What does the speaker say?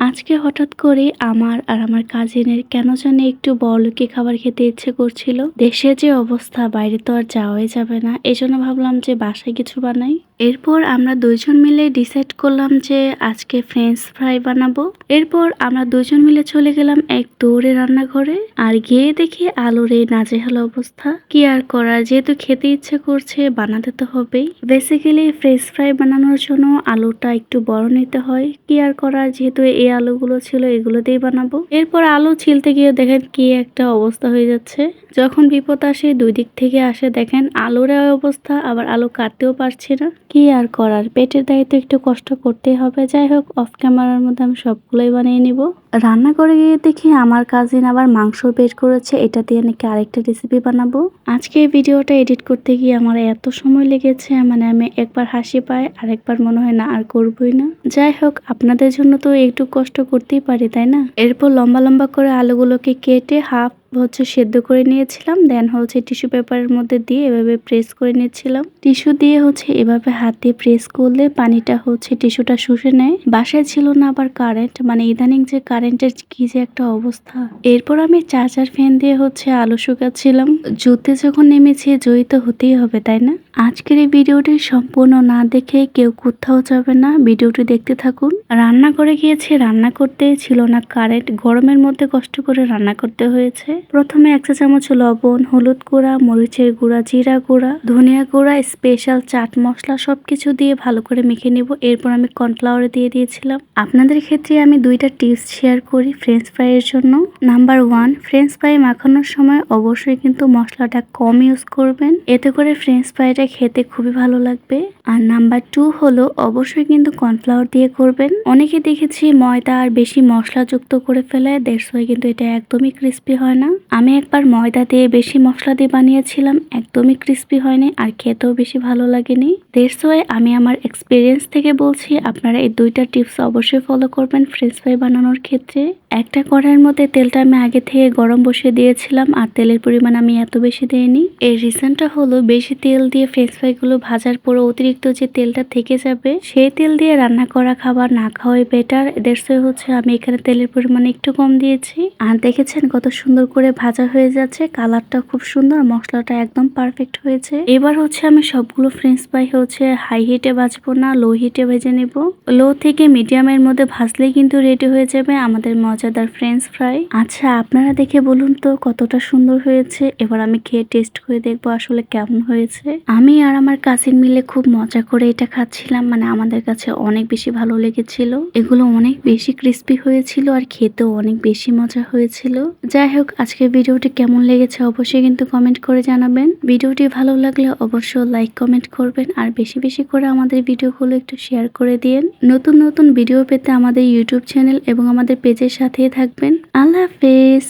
আজকে হঠাৎ করে আমার আর আমার কাজিনের কেন জানি একটু বড়লোকি খাবার খেতে ইচ্ছে করছিল। দেশে যে অবস্থা, বাইরে তো আর যাওয়াই যাবে না। এজন্য ভাবলাম যে বাসায় কিছু বানাই। এরপর আমরা দুইজন মিলে ডিসাইড করলাম যে আজকে ফ্রেঞ্চ ফ্রাই বানাবো। এরপর আমরা দুজন মিলে চলে গেলাম এক দৌড়ে রান্নাঘরে। আর গিয়ে দেখি আলুর এই নাজেহাল অবস্থা। কি আর করা, যেহেতু খেতে ইচ্ছে করছে, বানাতে তো হবেই। বেসিক্যালি ফ্রেঞ্চ ফ্রাই বানানোর জন্য আলুটা একটু বড় নিতে হয়। কি আর করা, যেহেতু এই আলুগুলো ছিল এগুলো দিয়ে বানাবো। এরপর আলু ছিলতে গিয়ে দেখেন কি একটা অবস্থা হয়ে যাচ্ছে। যখন বিপদ আসে, দুই দিক থেকে আসে দেখেন আলুর অবস্থা, আবার আলু কাটতেও পারছি না। কি আর করার? পেটের দায়িত্ব একটু কষ্ট করতেই হবে। যাই হোক অফ ক্যামেরার মধ্যে আমি সবগুলোই বানিয়ে নিব। রান্না করে গিয়ে দেখি আমার কাজিন আবার মাংস বের করেছে। এটা দিয়ে নাকি আরেকটা রেসিপি বানাবো। আজকে ভিডিওটা এডিট করতে গিয়ে আমার এত সময় লেগেছে মানে আমি একবার হাসি পাই, আরেকবার মনে হয় না আর করবই না। যাই হোক, আপনাদের জন্য তো একটু কষ্ট করতেই পারি তাই না? এরপর লম্বা লম্বা করে আলুগুলোকে কেটে হাফ হচ্ছে সেদ্ধ করে নিয়েছিলাম দেন হচ্ছে টিস্যু পেপারের মধ্যে দিয়ে এভাবে প্রেস করে নিয়েছিলাম টিস্যু দিয়ে হচ্ছে এভাবে হাত প্রেস করলে পানিটা হচ্ছে টিস্যুটা শুষে নেয়। বাসায় ছিল না আবার কারেন্ট মানে ইদানিং যে কারেন্টের কি যে একটা অবস্থা। এরপর আমি চার্জার ফ্যান দিয়ে হচ্ছে আলু শুকাচ্ছিলাম। জুতে যখন নেমেছি, জয়ী তো হতেই হবে, তাই না? আজকের এই ভিডিওটি সম্পূর্ণ না দেখে কেউ কোথাও যাবে না। ভিডিওটি দেখতে থাকুন। রান্না করে গিয়েছে, রান্না করতে ছিল না কারেন্ট গরমের মধ্যে কষ্ট করে রান্না করতে হয়েছে। প্রথমে এক চা চামচ লবণ, হলুদ গুঁড়া, মরিচের গুঁড়া, জিরা গুঁড়া, ধনিয়া গুঁড়া, স্পেশাল চাট মশলা সবকিছু দিয়ে ভালো করে মেখে নিব। এরপর আমি কর্নফ্লাওয়ার দিয়ে দিয়েছিলাম। আপনাদের ক্ষেত্রে আমি দুইটা টিপস শেয়ার করি ফ্রেঞ্চ ফ্রাইয়ের জন্য। নাম্বার ওয়ান ফ্রেঞ্চ ফ্রাই মাখানোর সময় অবশ্যই কিন্তু মশলাটা কম ইউজ করবেন। এতে করে ফ্রেঞ্চ ফ্রাইটা খেতে খুবই ভালো লাগবে। আর নাম্বার টু হলো, অবশ্যই কিন্তু কর্নফ্লাওয়ার দিয়ে করবেন। অনেকে দেখেছি ময়দা আর বেশি মশলাযুক্ত করে ফেলে দেড় কিন্তু এটা একদমই ক্রিস্পি হয় না। আমি একবার ময়দা দিয়ে বেশি মশলা দিয়ে বানিয়েছিলাম, একদমই ক্রিস্পি হয়নি আর খেতেও বেশি ভালো লাগেনি। দেড়শো আমি আমার এক্সপিরিয়েন্স থেকে বলছি, আপনারা এই দুইটা টিপস অবশ্যই ফলো করবেন ফ্রেঞ্চ ফ্রাই বানানোর ক্ষেত্রে। একটা কড়াইয়ের মধ্যে তেলটা আমি আগে থেকে গরম বসিয়ে দিয়েছিলাম আর তেলের পরিমাণ আমি এত বেশি দিইনি। এর রিজনটা হলো বেশি তেল দিয়ে ফ্রেঞ্চ ফ্রাইগুলো ভাজার পর অতিরিক্ত যে তেলটা থেকে যাবে, সেই তেল দিয়ে রান্না করা খাবার না খাওয়াই বেটার দেড়শো হচ্ছে আমি এখানে তেলের পরিমাণ একটু কম দিয়েছি। আর দেখেছেন কত সুন্দর করে ভাজা হয়ে যাচ্ছে, কালারটা খুব সুন্দর, মশলাটা একদম পারফেক্ট হয়েছে। এবার হচ্ছে আমি সবগুলো ফ্রেঞ্চ ফ্রাই হচ্ছে হাই হিটে ভাজবো না লো হিটে ভেজে নেব। লো থেকে মিডিয়ামের মধ্যে ভাজলেই কিন্তু রেডি হয়ে যাবে আমাদের মজাদার ফ্রেঞ্চ ফ্রাই আচ্ছা আপনারা দেখে বলুন তো কতটা সুন্দর হয়েছে। এবার আমি খেয়ে টেস্ট করে দেখব আসলে কেমন হয়েছে। আমি আর আমার কাজিন মিলে খুব মজা করে এটা খাচ্ছিলাম মানে আমাদের কাছে অনেক বেশি ভালো লেগেছিল। এগুলো অনেক বেশি ক্রিস্পি হয়েছিল আর খেতেও অনেক বেশি মজা হয়েছিল। যাই হোক আজকে ভিডিওটি কেমন লেগেছে অবশ্যই কিন্তু কমেন্ট করে জানাবেন। ভিডিওটি ভালো লাগলে অবশ্যই লাইক কমেন্ট করবেন আর বেশি বেশি করে আমাদের ভিডিওগুলো একটু শেয়ার করে দিন নতুন নতুন ভিডিও পেতে আমাদের ইউটিউব চ্যানেল এবং আমাদের পেজের সাথেই থাকবেন। আল্লাহ হাফেজ।